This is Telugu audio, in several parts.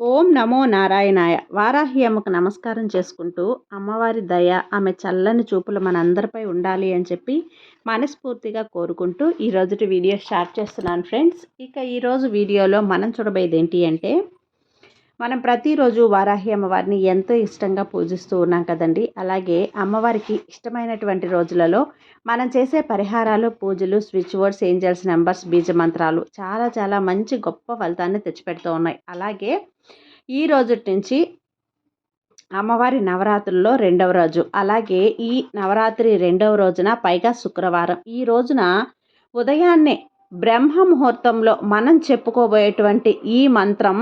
ఓం నమో నారాయణాయ. వారాహి అమ్మకు నమస్కారం చేసుకుంటూ అమ్మవారి దయ ఆమె చల్లని చూపులు మనందరిపై ఉండాలి అని చెప్పి మనస్ఫూర్తిగా కోరుకుంటూ ఈరోజుటి వీడియో స్టార్ట్ చేస్తున్నాను ఫ్రెండ్స్. ఇక ఈరోజు వీడియోలో మనం చూడబోయేది ఏంటి అంటే మనం ప్రతిరోజు వారాహి అమ్మవారిని ఎంతో ఇష్టంగా పూజిస్తూ ఉన్నాం కదండి. అలాగే అమ్మవారికి ఇష్టమైనటువంటి రోజులలో మనం చేసే పరిహారాలు పూజలు స్విచ్ వర్డ్స్ ఏంజల్స్ నెంబర్స్ బీజ మంత్రాలు చాలా చాలా మంచి గొప్ప ఫలితాన్ని తెచ్చిపెడుతూ ఉన్నాయి. అలాగే ఈ రోజు నుంచి అమ్మవారి నవరాత్రుల్లో రెండవ రోజు అలాగే ఈ నవరాత్రి రెండవ రోజున పైగా శుక్రవారం. ఈ రోజున ఉదయాన్నే బ్రహ్మ ముహూర్తంలో మనం చెప్పుకోబోయేటువంటి ఈ మంత్రం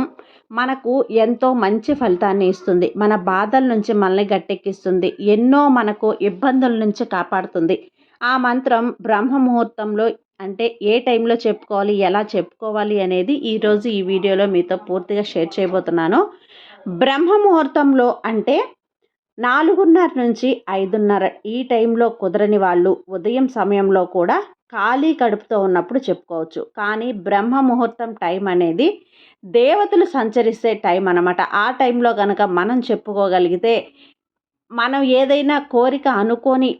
మనకు ఎంతో మంచి ఫలితాన్ని ఇస్తుంది. మన బాధల నుంచి మనల్ని గట్టెక్కిస్తుంది. ఎన్నో మనకు ఇబ్బందుల నుంచి కాపాడుతుంది. ఆ మంత్రం బ్రహ్మ ముహూర్తంలో అంటే ఏ టైంలో చెప్పుకోవాలి ఎలా చెప్పుకోవాలి అనేది ఈరోజు ఈ వీడియోలో మీతో పూర్తిగా షేర్ చేయబోతున్నాను. బ్రహ్మ ముహూర్తంలో అంటే నాలుగున్నర నుంచి ఐదున్నర ఈ టైంలో కుదరని వాళ్ళు ఉదయం సమయంలో కూడా ఖాళీ కడుపుతో ఉన్నప్పుడు చెప్పుకోవచ్చు. కానీ బ్రహ్మ ముహూర్తం టైం అనేది దేవతలు సంచరిస్తే టైం అనమాట ఆ టైంలో కనుక మనం చెప్పుకోగలిగితే మనం ఏదైనా కోరిక అనుకొని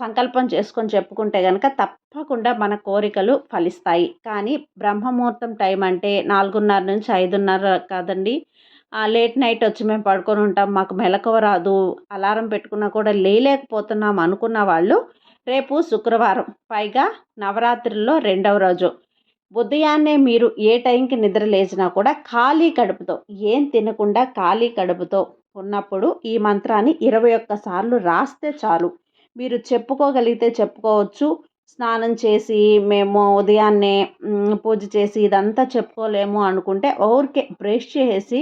సంకల్పం చేసుకొని చెప్పుకుంటే కనుక తప్పకుండా మన కోరికలు ఫలిస్తాయి. కానీ బ్రహ్మముహూర్తం టైం అంటే నాలుగున్నర నుంచి ఐదున్నర కాదండి. లేట్ నైట్ వచ్చి మేము పడుకొని ఉంటాం మాకు మెలకువ రాదు అలారం పెట్టుకున్నా కూడా లేలేకపోతున్నాం అనుకున్న వాళ్ళు రేపు శుక్రవారం పైగా నవరాత్రుల్లో రెండవ రోజు. ఉదయాన్నే మీరు ఏ టైంకి నిద్ర లేచినా కూడా ఖాళీ కడుపుతో ఏం తినకుండా ఖాళీ కడుపుతో ఉన్నప్పుడు ఈ మంత్రాన్ని ఇరవై ఒక్కసార్లు రాస్తే చాలు. మీరు చెప్పుకోగలిగితే చెప్పుకోవచ్చు. స్నానం చేసి మేము ఉదయాన్నే పూజ చేసి ఇదంతా చెప్పుకోలేము అనుకుంటే ఊరికే బ్రష్ చేసి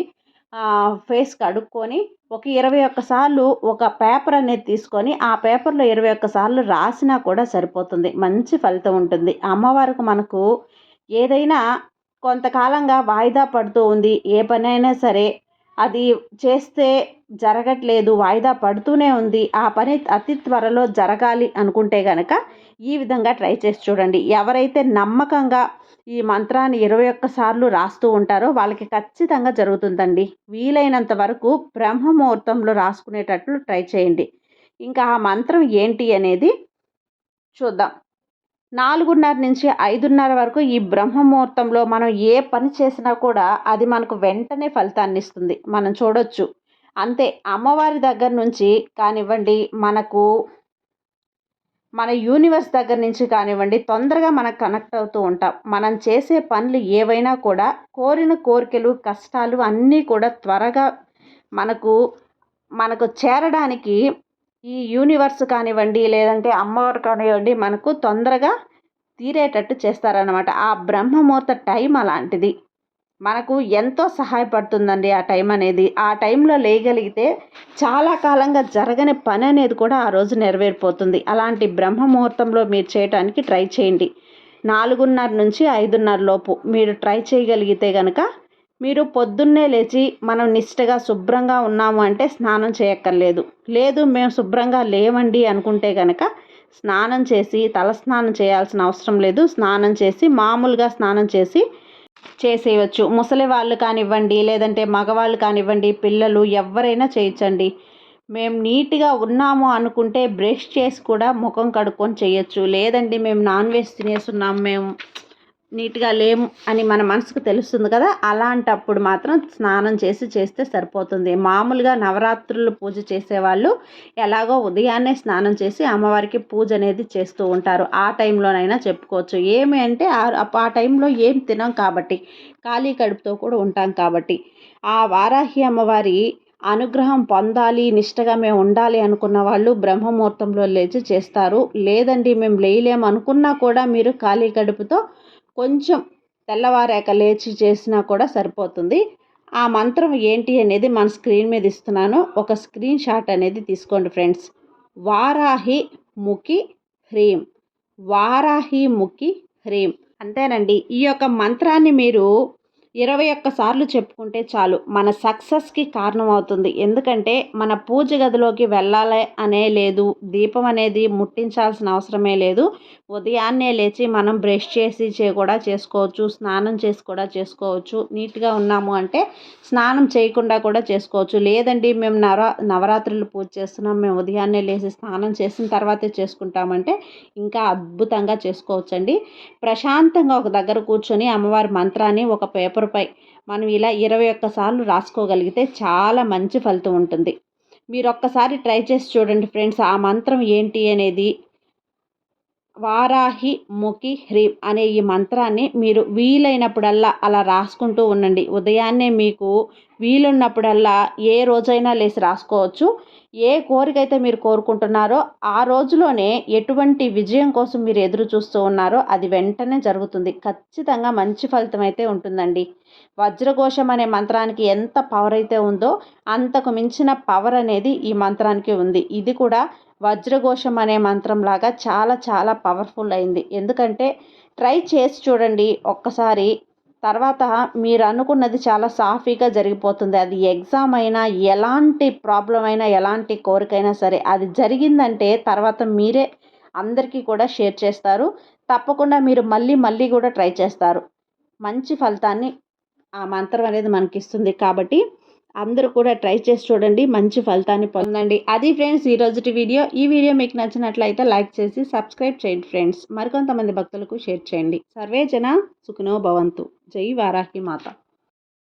ఫేస్ కడుక్కొని ఒక ఇరవై ఒక్కసార్లు ఒక పేపర్ అనేది తీసుకొని ఆ పేపర్లో ఇరవై ఒక్కసార్లు రాసినా కూడా సరిపోతుంది. మంచి ఫలితం ఉంటుంది. అమ్మవారికి మనకు ఏదైనా కొంతకాలంగా వాయిదా పడుతూ ఉంది. ఏ పనైనా సరే అది చేస్తే జరగట్లేదు వాయిదా పడుతూనే ఉంది. ఆ పని అతి త్వరలో జరగాలి అనుకుంటే కనుక ఈ విధంగా ట్రై చేసి చూడండి. ఎవరైతే నమ్మకంగా ఈ మంత్రాన్ని ఇరవై ఒక్క సార్లు రాస్తూ ఉంటారో వాళ్ళకి ఖచ్చితంగా జరుగుతుందండి. వీలైనంత వరకు బ్రహ్మ ముహూర్తంలో రాసుకునేటట్లు ట్రై చేయండి. ఇంకా ఆ మంత్రం ఏంటి అనేది చూద్దాం. నాలుగున్నర నుంచి ఐదున్నర వరకు ఈ బ్రహ్మముహూర్తంలో మనం ఏ పని చేసినా కూడా అది మనకు వెంటనే ఫలితాన్ని ఇస్తుంది. మనం చూడొచ్చు. అంతే అమ్మవారి దగ్గర నుంచి కానివ్వండి మనకు మన యూనివర్స్ దగ్గర నుంచి కానివ్వండి తొందరగా మనకు కనెక్ట్ అవుతూ ఉంటాం. మనం చేసే పనులు ఏవైనా కూడా కోరిన కోరికలు కష్టాలు అన్నీ కూడా త్వరగా మనకు మనకు చేరడానికి ఈ యూనివర్స్ కానివ్వండి లేదంటే అమ్మవారు కానివ్వండి మనకు తొందరగా తీరేటట్టు చేస్తారనమాట ఆ బ్రహ్మముహూర్త టైం అలాంటిది. మనకు ఎంతో సహాయపడుతుందండి ఆ టైం అనేది. ఆ టైంలో లేయగలిగితే చాలా కాలంగా జరగని పని అనేది కూడా ఆ రోజు నెరవేరిపోతుంది. అలాంటి బ్రహ్మ ముహూర్తంలో మీరు చేయటానికి ట్రై చేయండి. నాలుగున్నర నుంచి ఐదున్నర లోపు మీరు ట్రై చేయగలిగితే కనుక మీరు పొద్దున్నే లేచి మనం నిష్టగా శుభ్రంగా ఉన్నాము అంటే స్నానం చేయక్కర్లేదు. లేదు మేము శుభ్రంగా లేవండి అనుకుంటే కనుక స్నానం చేసి తలస్నానం చేయాల్సిన అవసరం లేదు. స్నానం చేసి మామూలుగా స్నానం చేసి చేసేయచ్చు. ముసలి వాళ్ళు కానివ్వండి లేదంటే మగవాళ్ళు కానివ్వండి పిల్లలు ఎవరైనా చేయించండి. మేము నీట్గా ఉన్నాము అనుకుంటే బ్రష్ చేసి కూడా ముఖం కడుక్కొని చేయొచ్చు. లేదండి మేము నాన్ వెజ్ తినేస్తున్నాము మేము నీట్గా లేము అని మన మనసుకు తెలుస్తుంది కదా అలాంటప్పుడు మాత్రం స్నానం చేసి చేస్తే సరిపోతుంది. మామూలుగా నవరాత్రులు పూజ చేసేవాళ్ళు ఎలాగో ఉదయాన్నే స్నానం చేసి అమ్మవారికి పూజ అనేది చేస్తూ ఉంటారు. ఆ టైంలోనైనా చెప్పుకోవచ్చు. ఏమి అంటే ఆ టైంలో ఏం తినాం కాబట్టి ఖాళీ కడుపుతో కూడా ఉంటాం కాబట్టి. ఆ వారాహి అమ్మవారి అనుగ్రహం పొందాలి నిష్టగా మేము ఉండాలి అనుకున్న వాళ్ళు బ్రహ్మముహూర్తంలో లేచి చేస్తారు. లేదండి మేము లేయలేము అనుకున్నా కూడా మీరు ఖాళీ కడుపుతో కొంచెం తెల్లవారాక లేచి చేసినా కూడా సరిపోతుంది. ఆ మంత్రం ఏంటి అనేది మన స్క్రీన్ మీద ఇస్తున్నాను. ఒక స్క్రీన్ షాట్ అనేది తీసుకోండి ఫ్రెండ్స్. వారాహి ముఖి హ్రీం. వారాహి ముఖి హ్రీం. అంతేనండి. ఈ యొక్క మంత్రాన్ని మీరు ఇరవై ఒక్కసార్లు చెప్పుకుంటే చాలు మన సక్సెస్కి కారణం అవుతుంది. ఎందుకంటే మన పూజ గదిలోకి వెళ్ళాలి అనే లేదు దీపం అనేది ముట్టించాల్సిన అవసరమే లేదు. ఉదయాన్నే లేచి మనం బ్రష్ చేసి చే కూడా చేసుకోవచ్చు స్నానం చేసి కూడా చేసుకోవచ్చు. నీట్గా ఉన్నాము అంటే స్నానం చేయకుండా కూడా చేసుకోవచ్చు. లేదండి మేము నవ నవరాత్రులు పూజ చేస్తున్నాం మేము ఉదయాన్నే లేచి స్నానం చేసిన తర్వాతే చేసుకుంటామంటే ఇంకా అద్భుతంగా చేసుకోవచ్చండి. ప్రశాంతంగా ఒక దగ్గర కూర్చొని అమ్మవారి మంత్రాన్ని ఒక పేపర్ పేపర్పై మనం ఇలా ఇరవై ఒక్కసార్లు రాసుకోగలిగితే చాలా మంచి ఫలితం ఉంటుంది. మీరు ఒక్కసారి ట్రై చేసి చూడండి ఫ్రెండ్స్ ఆ మంత్రం ఏంటి అనేది వారాహి ముఖి హ్రీం అనే ఈ మంత్రాన్ని మీరు వీలైనప్పుడల్లా అలా రాసుకుంటూ ఉండండి. ఉదయాన్నే మీకు వీలున్నప్పుడల్లా ఏ రోజైనా లేచి రాసుకోవచ్చు. ఏ కోరిక అయితే మీరు కోరుకుంటున్నారో ఆ రోజులోనే ఎటువంటి విజయం కోసం మీరు ఎదురు చూస్తూ ఉన్నారో అది వెంటనే జరుగుతుంది. ఖచ్చితంగా మంచి ఫలితం అయితే ఉంటుందండి. వజ్రఘోషం అనే మంత్రానికి ఎంత పవర్ అయితే ఉందో అంతకు మించిన పవర్ అనేది ఈ మంత్రానికి ఉంది. ఇది కూడా వజ్రఘోషం అనే మంత్రం లాగా చాలా చాలా పవర్ఫుల్ అయింది. ఎందుకంటే ట్రై చేసి చూడండి ఒక్కసారి. తర్వాత మీరు అనుకున్నది చాలా సాఫీగా జరిగిపోతుంది. అది ఎగ్జామ్ అయినా ఎలాంటి ప్రాబ్లం అయినా ఎలాంటి కోరికైనా సరే అది జరిగిందంటే తర్వాత మీరే అందరికీ కూడా షేర్ చేస్తారు. తప్పకుండా మీరు మళ్ళీ మళ్ళీ కూడా ట్రై చేస్తారు. మంచి ఫలితాన్ని ఆ మంత్రం అనేది మనకి ఇస్తుంది కాబట్టి అందరూ కూడా ట్రై చేసి చూడండి. మంచి ఫలితాన్ని పొందండి. అది ఫ్రెండ్స్ ఈ రోజుటి వీడియో. ఈ వీడియో మీకు నచ్చినట్లయితే లైక్ చేసి సబ్స్క్రైబ్ చేయండి ఫ్రెండ్స్. మరికొంతమంది భక్తులకు షేర్ చేయండి. సర్వే జన సుఖనో భవంతు. జై వారాహి మాత.